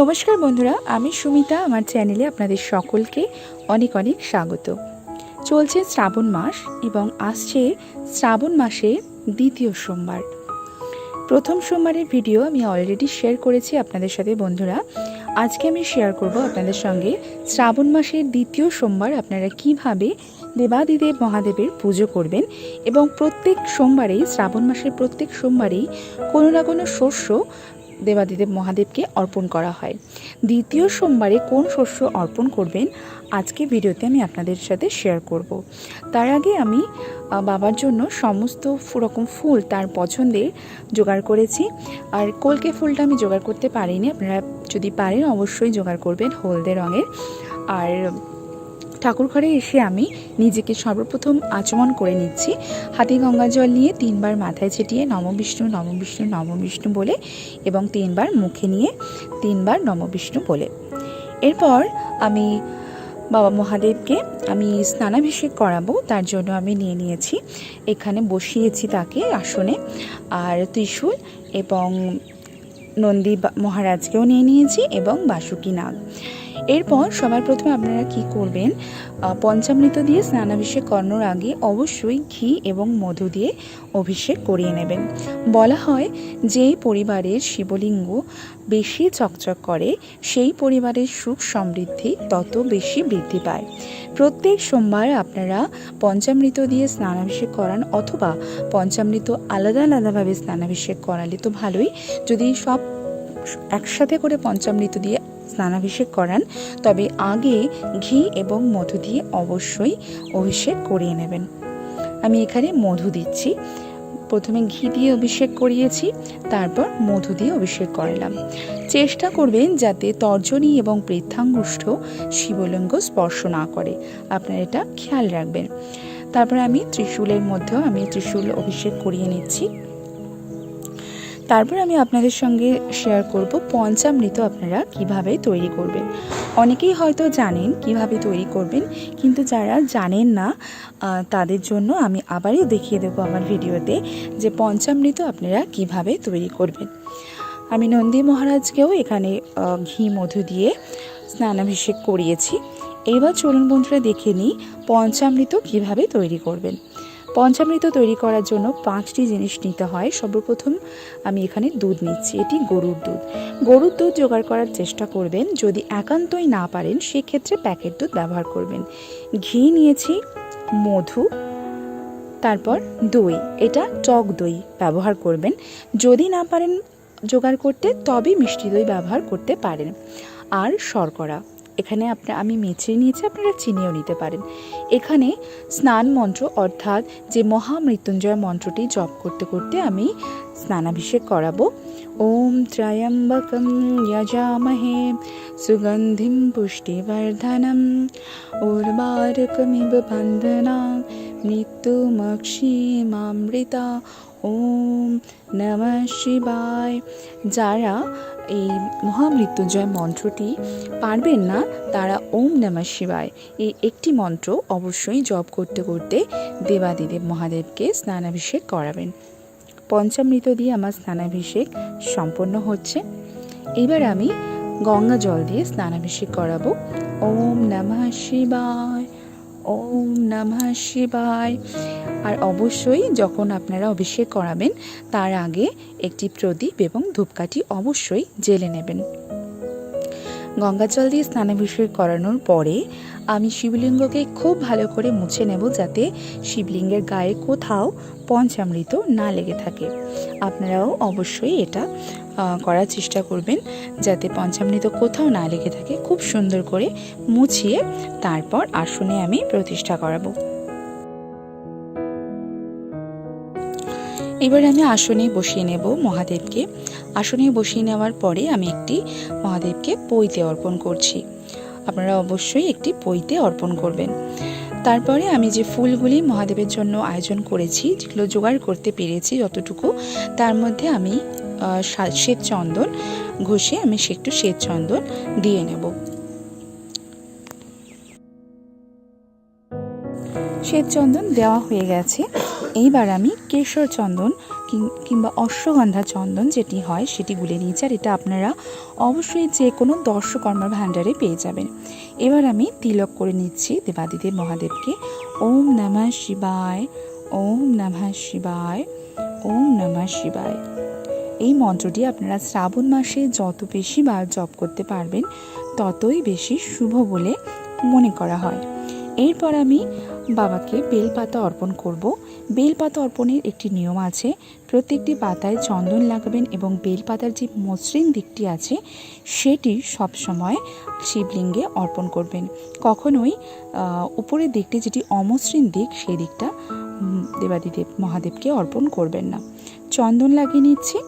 নমস্কার বন্ধুরা, আমি সুমিতা, আমার চ্যানেলে আপনাদের সকলকে অনেক অনেক স্বাগত। চলছে শ্রাবণ মাস এবং আসছে শ্রাবণ মাসে দ্বিতীয় সোমবার। প্রথম সোমবারের ভিডিও আমি অলরেডি শেয়ার করেছি আপনাদের সাথে বন্ধুরা। আজকে আমি শেয়ার করব আপনাদের সঙ্গে শ্রাবণ মাসের দ্বিতীয় সোমবার আপনারা কীভাবে দেবাদিদেব মহাদেবের পুজো করবেন এবং প্রত্যেক সোমবারেই, শ্রাবণ মাসের প্রত্যেক সোমবারেই কোনো না কোনো শস্য দেবাদিদেব মহাদেবকে অর্পণ করা হয়। দ্বিতীয় সোমবারে কোন শস্য অর্পণ করবেন, আজকে ভিডিওতে আমি আপনাদের সাথে শেয়ার করব। তার আগে আমি বাবার জন্য সমস্ত রকম ফুল তার পছন্দের জোগাড় করেছি। আর কলকে ফুলটা আমি জোগাড় করতে পারিনি, আপনারা যদি পারেন অবশ্যই জোগাড় করবেন হলদে রঙের। আর ঠাকুর ঘরে এসে আমি নিজেকে সর্বপ্রথম আচমন করে নিচ্ছি। হাতে গঙ্গা জল নিয়ে তিনবার মাথায় ছিটিয়ে নম বিষ্ণু নম বিষ্ণু নম বিষ্ণু বলে এবং তিনবার মুখে নিয়ে তিনবার নম বিষ্ণু বলে। এরপর আমি বাবা মহাদেবকে আমি স্নানাভিষেক করাবো, তার জন্য আমি নিয়ে নিয়েছি, এখানে বসিয়েছি তাকে আসনে। আর ত্রিশূল এবং নন্দী মহারাজকেও নিয়ে নিয়েছি এবং বাসুকি নাগ এরপর সবার প্রথমে আপনারা কি করবেন? পঞ্চামৃত দিয়ে স্নানাভিষেক করানোর আগে অবশ্যই ঘি এবং মধু দিয়ে অভিষেক করিয়ে নেবেন। বলা হয় যেই পরিবারের শিবলিঙ্গ বেশি চকচক করে, সেই পরিবারের সুখ সমৃদ্ধি তত বেশি বৃদ্ধি পায়। প্রত্যেক সোমবার আপনারা পঞ্চামৃত দিয়ে স্নানাভিষেক করান অথবা পঞ্চামৃত আলাদা আলাদাভাবে স্নানাভিষেক করালে তো ভালোই। যদি সব একসাথে করে পঞ্চামৃত দিয়ে স্নানাভিষেক করান, তবে আগে ঘি এবং মধু দিয়ে অবশ্যই অভিষেক করিয়ে নেবেন। আমি এখানে মধু দিচ্ছি। প্রথমে ঘি দিয়ে অভিষেক করিয়েছি, তারপর মধু দিয়ে অভিষেক করালাম। চেষ্টা করবেন যাতে তর্জনী এবং বৃদ্ধাঙ্গুষ্ঠ শিবলিঙ্গ স্পর্শ না করে। আপনারা এটা খেয়াল রাখবেন। তারপর আমি ত্রিশূলের মধ্যেও আমি ত্রিশূল অভিষেক করিয়ে নিচ্ছি। তারপর আমি আপনাদের সঙ্গে শেয়ার করব পঞ্চামৃত আপনারা কীভাবে তৈরি করবেন। অনেকেই হয়তো জানেন কীভাবে তৈরি করবেন, কিন্তু যারা জানেন না তাদের জন্য আমি আবারও দেখিয়ে দেবো আমার ভিডিওতে যে পঞ্চামৃত আপনারা কীভাবে তৈরি করবেন। আমি নন্দী মহারাজকেও এখানে ঘি, মধু দিয়ে স্নানাভিষেক করিয়েছি। এবার চলুন বন্ধুরা দেখে নিই পঞ্চামৃত কীভাবে তৈরি করবেন। পঞ্চামৃত তৈরি করার জন্য পাঁচটি জিনিস নিতে হয়। সর্বপ্রথম আমি এখানে দুধ নিচ্ছি, এটি গরুর দুধ। গরুর দুধ জোগাড় করার চেষ্টা করবেন, যদি একান্তই না পারেন সেক্ষেত্রে প্যাকেট দুধ ব্যবহার করবেন। ঘি নিয়েছি, মধু, তারপর দই, এটা টক দই ব্যবহার করবেন। যদি না পারেন জোগাড় করতে, তবে মিষ্টি দই ব্যবহার করতে পারেন। আর শর্করা। এখানে আপনার আমি মিছরি নিয়েছি, আপনারা চিনিও নিতে পারেন। এখানে স্নান মন্ত্র অর্থাৎ যে মহামৃত্যুঞ্জয় মন্ত্রটি জপ করতে করতে আমি স্নানাভিষেক করাবো। ওম ত্রয়ম্বকম যজামহে সুগন্ধিম পুষ্টিবর্ধনম উর্বারকমিব বন্ধনা মৃত্যুমক্ষীমামৃতা। ওম নমঃ শিবায়। যারা এই মহামৃত্যুঞ্জয় মন্ত্রটি পারবেন না, তারা ওম নমঃ শিবায়। এই একটি মন্ত্র অবশ্যই জপ করতে করতে দেবাদিদেব মহাদেবকে স্নানাভিষেক করাবেন। পঞ্চামৃত দিয়ে আমার স্নানাভিষেক সম্পন্ন হচ্ছে। এবার আমি গঙ্গা জল দিয়ে স্নানাভিষেক করাবো। ওম নমঃ শিবায়, ওম নমঃ শিবায়। আর অবশ্যই যখন আপনারা অভিষেক করাবেন, তার আগে একটি প্রদীপ এবং ধূপকাঠি অবশ্যই জেলে নেবেন। গঙ্গা জল দিয়ে স্নানাভিষেক করানোর পরে আমি শিবলিঙ্গকে খুব ভালো করে মুছে নেব যাতে শিবলিঙ্গের গায়ে কোথাও পঞ্চামৃত না লেগে থাকে। আপনারাও অবশ্যই এটা করার চেষ্টা করবেন যাতে পঞ্চামৃত কোথাও না লেগে থাকে। খুব সুন্দর করে মুছিয়ে তারপর আসনে আমি প্রতিষ্ঠা করাবো। এবার আমি আসনে বসিয়ে নেব মহাদেবকে। আসনে বসিয়ে নেওয়ার পরে আমি একটি মহাদেবকে পইতে অর্পণ করছি। আপনারা অবশ্যই একটি পইতে অর্পণ করবেন। তারপরে আমি যে ফুলগুলি মহাদেবের জন্য আয়োজন করেছি, যেগুলো জোগাড় করতে পেরেছি যতটুকু, তার মধ্যে আমি শ্বেত চন্দন ঘষে আমি সে, একটু শ্বেত চন্দন দিয়ে নেব। শ্বেত চন্দন দেওয়া হয়ে গেছে। এইবার আমি কেশর চন্দন কিংবা অশ্বগন্ধা চন্দন যেটি হয় সেটি গুলে নিয়েছি, আর এটা আপনারা অবশ্যই যে কোনো দর্শকর্মার ভাণ্ডারে পেয়ে যাবেন। এবার আমি তিলক করে নিচ্ছি দেবাদিদেব মহাদেবকে। ওম নমঃ শিবায়, ওম নমঃ শিবায়, ওম নমঃ শিবায়। এই মন্ত্রটি আপনারা শ্রাবণ মাসে যত বেশি বার জপ করতে পারবেন, ততই বেশি শুভ বলে মনে করা হয়। এরপর আমি বাবাকে বেলপাতা অর্পণ করব। বেলপাতা অর্পণের একটি নিয়ম আছে, প্রত্যেকটি পাতায় চন্দন লাগাবেন এবং বেলপাতার যে মসৃণ দিকটি আছে, সেটি সবসময় শিবলিঙ্গে অর্পণ করবেন। কখনোই উপরের দিকটি যেটি অমসৃণ দিক, সেই দিকটা দেবাদিদেব মহাদেবকে অর্পণ করবেন না। চন্দন লাগিয়ে নিচ্ছি,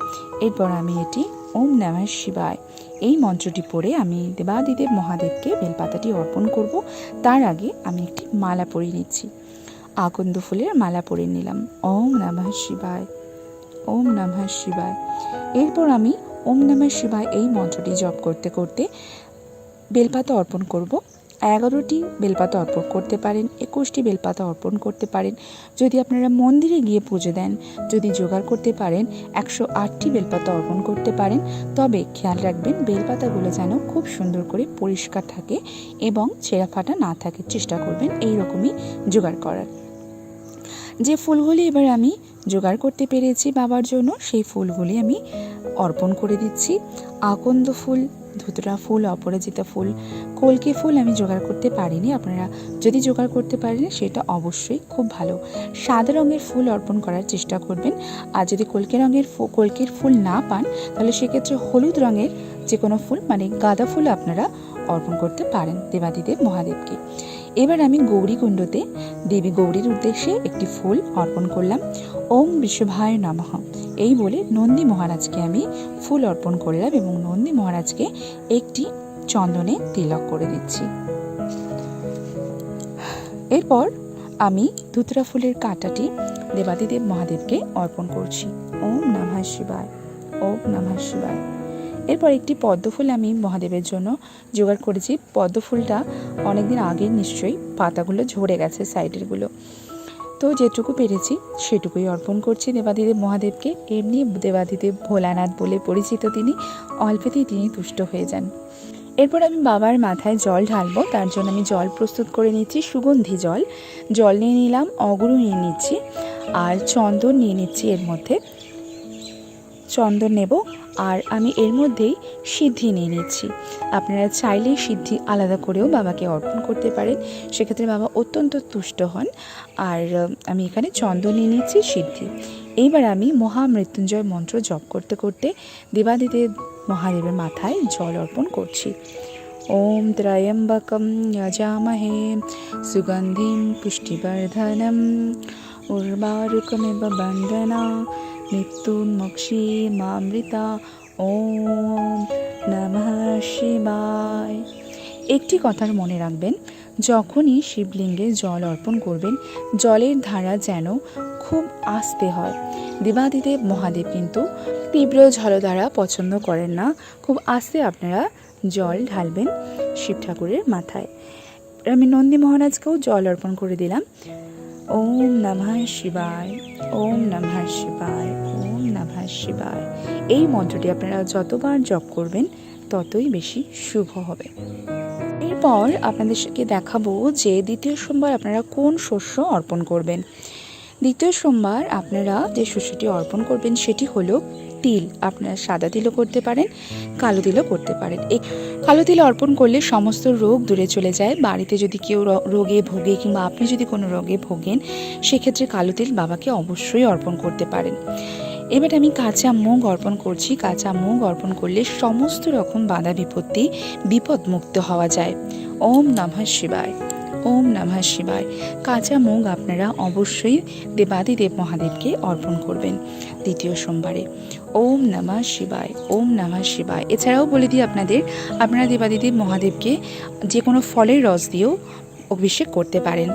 এরপর আমি এটি ওম নমঃ শিবায়। এই মন্ত্রটি পড়ে আমি দেবাদিদেব মহাদেবকে বেলপাতাটি অর্পণ করব। তার আগে আমি একটি মালা পরিয়ে নিচ্ছি। আগন্দ ফুলের মালা পরে নিলাম। ওম নমঃ শিবায়। ওম নমঃ শিবায়। এরপর আমি ওম নমঃ শিবায় এই মন্ত্রটি জপ করতে করতে বেলপাতা অর্পণ করব। এগারোটি বেলপাতা অর্পণ করতে পারেন, একুশটি বেলপাতা অর্পণ করতে পারেন। যদি আপনারা মন্দিরে গিয়ে পুজো দেন, যদি জোগাড় করতে পারেন, একশো আটটি বেলপাতা অর্পণ করতে পারেন, তবে খেয়াল রাখবেন বেলপাতাগুলো যেন খুব সুন্দর করে পরিষ্কার থাকে এবং ছেঁড়া ফাটা না থাকে চেষ্টা করবেন এই রকমই জোগাড় করার। যে ফুলগুলি এবার আমি জোগাড় করতে পেরেছি বাবার জন্য, সেই ফুলগুলি আমি অর্পণ করে দিচ্ছি। আকন্দ ফুল ধুতরা ফুল, অপরাজিতা ফুল, কলকে ফুল আমি জোগাড় করতে পারিনি। আপনারা যদি জোগাড় করতে পারেন, সেটা অবশ্যই খুব ভালো। সাদা রঙের ফুল অর্পণ করার চেষ্টা করবেন। আর যদি কলকে রঙের কলকের ফুল না পান, তাহলে সেক্ষেত্রে হলুদ রঙের যে কোনো ফুল মানে গাঁদা ফুল আপনারা অর্পণ করতে পারেন দেবাদিদেব মহাদেবকে। এবার আমি গৌরীকুণ্ডতে দেবী গৌরীর উদ্দেশ্যে একটি ফুল অর্পণ করলাম। ওম বিশ্বভায় নমঃ। এই বলে নন্দী মহারাজকে আমি ফুল অর্পণ করলাম এবং নন্দী মহারাজকে একটি চন্দনে তিলক করে দিচ্ছি। এরপর আমি ধুতরা ফুলের কাঁটাটি দেবাদিদেব মহাদেবকে অর্পণ করছি। ওম নমঃ শিবায়। ওম নমঃ শিবায়। এরপর একটি পদ্ম ফুল আমি মহাদেবের জন্য জোগাড় করেছি। পদ্ম ফুলটা অনেকদিন আগে নিশ্চয়ই পাতাগুলো ঝরে গেছে সাইডেরগুলো। তো যেটুকু পেরেছি সেটুকুই অর্পণ করছি দেবাদিদেব মহাদেবকে। এমনি দেবাদিদেব ভোলানাথ বলে পরিচিত তিনি, অল্পেতেই তিনি তুষ্ট হয়ে যান। এরপর আমি বাবার মাথায় জল ঢালবো, তার জন্য আমি জল প্রস্তুত করে নিচ্ছি, সুগন্ধি জল। জল নিয়ে নিলাম অগুরু নিয়ে নিচ্ছি, আর চন্দন নিয়ে নিচ্ছি এর মধ্যে। চন্দন নেব আর আমি এর মধ্যেই সিদ্ধি নিয়ে নিচ্ছি। আপনারা চাইলেই সিদ্ধি আলাদা করেও বাবাকে অর্পণ করতে পারেন। সেক্ষেত্রে বাবা অত্যন্ত তুষ্ট হন। আর আমি এখানে চন্দন নিয়ে নিচ্ছি, সিদ্ধি। এইবার আমি মহামৃত্যুঞ্জয় মন্ত্র জপ করতে করতে দেবাদিদেব মহাদেবের মাথায় জল অর্পণ করছি। ওম ত্রয়ম্বকম যজামহে সুগন্ধিম পুষ্টিবর্ধনম উর্বারুকমিব বন্দনা মৃত্যুন্মক্ষী মামৃতা ওম নমঃ শিবায় একটি কথার মনে রাখবেন, যখনই শিবলিঙ্গে জল অর্পণ করবেন, জলের ধারা যেন খুব আস্তে হয়। দেবাদিদেব মহাদেব কিন্তু তীব্র জলধারা পছন্দ করেন না, খুব আস্তে আপনারা জল ঢালবেন শিব ঠাকুরের মাথায়। আমি নন্দী মহারাজকেও জল অর্পণ করে দিলাম। ওম নমঃ শিবায়। ওম নমঃ শিবায়, ওম নমঃ শিবায়। এই মন্ত্রটি আপনারা যতবার জপ করবেন, ততই বেশি শুভ হবে। এরপর আপনাদেরকে দেখাবো যে দ্বিতীয় সোমবার আপনারা কোন শস্য অর্পণ করবেন। দ্বিতীয় সোমবার আপনারা যে শস্যটি অর্পণ করবেন, সেটি হলো তিল আপনারা সাদা তিলও করতে পারেন, কালো তিলও করতে পারেন। এই কালো তিল অর্পণ করলে সমস্ত রোগ দূরে চলে যায়। বাড়িতে যদি কেউ রোগে ভোগে কিংবা আপনি যদি কোনো রোগে ভোগেন, সেক্ষেত্রে কালো তিল বাবাকে অবশ্যই অর্পণ করতে পারেন। এবার আমি কাঁচা মুগ অর্পণ করছি। কাঁচা মুগ অর্পণ করলে সমস্ত রকম বাধা বিপত্তি বিপদ মুক্ত হওয়া যায়। ওম নমঃ শিবায়। ওম নমঃ শিবায়। কাঁচা মুগ আপনারা অবশ্যই দেবাদিদেব মহাদেবকে অর্পণ করবেন দ্বিতীয় সোমবারে। ওম নমঃ শিবায়, ওম নমঃ শিবায়। এছাড়াও বলে দিই আপনাদের, আপনারা দেবাদিদেব মহাদেবকে যে কোনো ফলের রস দিয়েও অভিষেক করতে পারেন।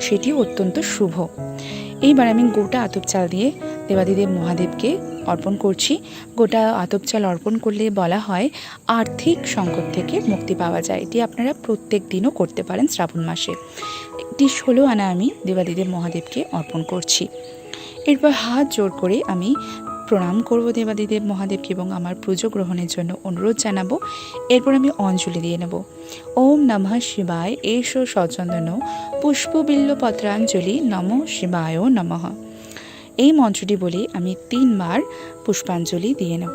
সেটিও অত্যন্ত শুভ। এইবার আমি গোটা আতপ চাল দিয়ে দেবাদিদেব মহাদেবকে অর্পণ করছি। গোটা আতপ চাল অর্পণ করলে বলা হয়, আর্থিক সংকট থেকে মুক্তি পাওয়া যায়। এটি আপনারা প্রত্যেক দিনও করতে পারেন শ্রাবণ মাসে। একটি ষোলো আনা আমি দেবাদিদেব মহাদেবকে অর্পণ করছি। এরপর হাত জোর করে আমি প্রণাম করব দেবাদিদেব মহাদেবকে এবং আমার পুজো গ্রহণের জন্য অনুরোধ জানাব। এরপর আমি অঞ্জলি দিয়ে নেব। ওম নমঃ শিবায় এসো সচন্দন পুষ্পবিল্ল পত্রাঞ্জলি নম শিবায় নমঃ। এই মন্ত্রটি বলে আমি তিনবার পুষ্পাঞ্জলি দিয়ে নেব।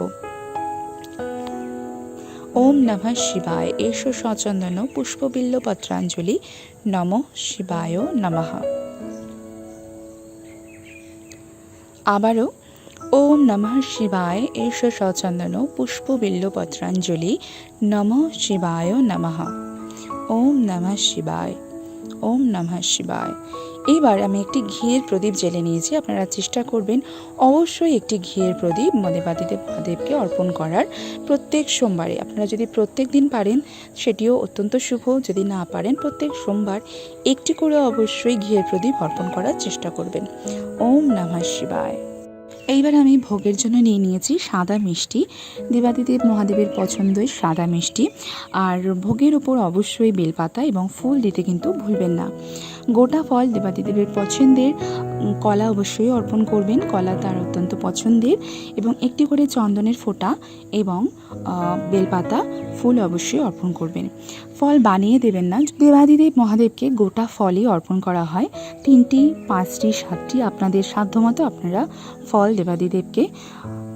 ওম নমঃ শিবায় এসো সচন্দন পুষ্পবিল্ল পত্রাঞ্জলি নম শিবায় নমঃ। আবারও ওম নমঃ শিবায় এষ সচন্দন পুষ্পবিল্ল পত্রাঞ্জলি নম শিবায় নমঃ। ওম নমঃ শিবায়। ওম নমঃ শিবায়। এইবার আমি একটি ঘিয়ের প্রদীপ জেলে নিয়েছি। আপনারা চেষ্টা করবেন অবশ্যই একটি ঘিয়ের প্রদীপ দেবাদিদেব মহাদেবকে অর্পণ করার। প্রত্যেক সোমবারে আপনারা যদি প্রত্যেক দিন পারেন, সেটিও অত্যন্ত শুভ। যদি না পারেন, প্রত্যেক সোমবার একটি করে অবশ্যই ঘিয়ের প্রদীপ অর্পণ করার চেষ্টা করবেন। ওম নমঃ শিবায়। এইবার আমি ভোগের জন্য নিয়ে নিয়েছি সাদা মিষ্টি। দেবাদিদেব মহাদেবের পছন্দই সাদা মিষ্টি। আর ভোগের ওপর অবশ্যই বেলপাতা এবং ফুল দিতে কিন্তু ভুলবেন না। গোটা ফল দেবাদিদেবের পছন্দের কলা অবশ্যই অর্পণ করবেন। কলা তার অত্যন্ত পছন্দের এবং একটি করে চন্দনের ফোঁটা এবং বেলপাতা ফুল অবশ্যই অর্পণ করবেন। ফল বানিয়ে দেবেন না। দেবাদিদেব মহাদেবকে গোটা ফলই অর্পণ করা হয়। তিনটি, পাঁচটি, সাতটি আপনাদের সাধ্যমতো আপনারা ফল দেবাদিদেবকে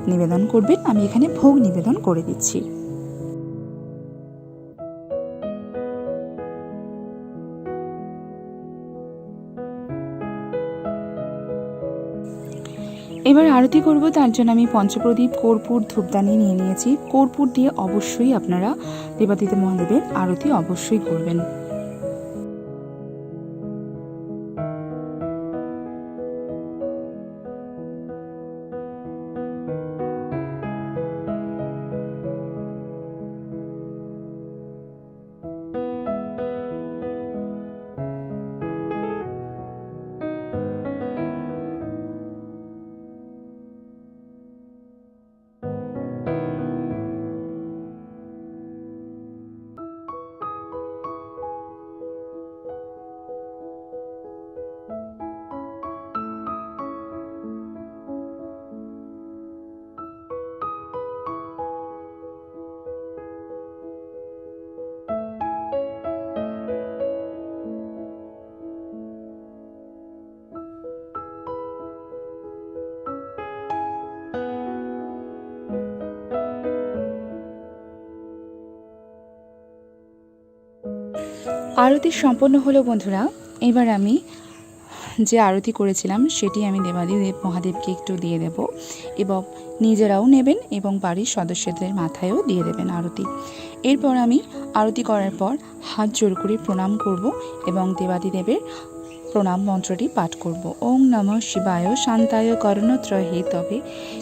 নিবেদন করবেন। আমি এখানে ভোগ নিবেদন করে দিচ্ছি। এবার আরতি করব, তার জন্য আমি পঞ্চপ্রদীপ, কর্পূর, ধূপদানি নিয়ে নিয়েছি। কর্পূর দিয়ে অবশ্যই আপনারা দেবাদিতে মহাদেবের আরতি অবশ্যই করবেন। আরতি সম্পন্ন হলো, বন্ধুরা। এবার আমি যে আরতি করেছিলাম, সেটি আমি দেবাদিদেব মহাদেবকে একটু দিয়ে দেব এবং নিজেরাও নেবেন এবং বাড়ির সদস্যদের মাথায়ও দিয়ে দেবেন আরতি। এরপর আমি আরতি করার পর হাত জোর করে প্রণাম করব এবং দেবাদিদেবের প্রণাম মন্ত্রটি পাঠ করব। ওং নম শিবায়, শান্তায়, করণত্রয়, হে তবে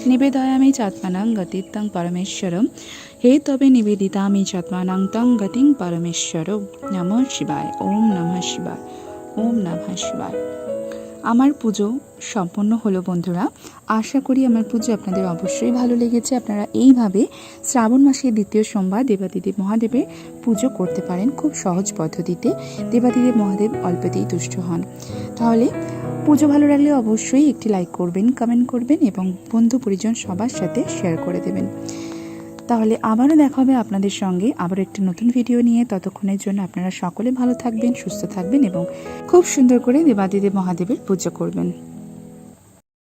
নিবেদয়ামি চাত্মানাং গতিত্তং পরমেশ্বরম। হে তবে নিবেদিতামি চাত্মানাং তং গতিং পরমেশ্বর নম শিবায়, ওম নম শিবায়, ওম নম শিবায়। আমার পুজো সম্পন্ন হলো, বন্ধুরা। আশা করি আমার পুজো আপনাদের অবশ্যই ভালো লেগেছে। আপনারা এইভাবে শ্রাবণ মাসের দ্বিতীয় সোমবার দেবাদিদেব মহাদেবের পুজো করতে পারেন খুব সহজ পদ্ধতিতে। দেবাদিদেব মহাদেব অল্পতেই তুষ্ট হন। তাহলে পুজো ভালো লাগলে অবশ্যই একটি লাইক করবেন কমেন্ট করবেন এবং বন্ধু পরিজন সবার সাথে শেয়ার করে দেবেন। তাহলে আবারও দেখা হবে আপনাদের সঙ্গে। আবার একটি নতুন ভিডিও নিয়ে। ততক্ষণের জন্য আপনারা সকলে ভালো থাকবেন, সুস্থ থাকবেন এবং খুব সুন্দর করে দেবাদিদেব মহাদেবের পুজো করবেন।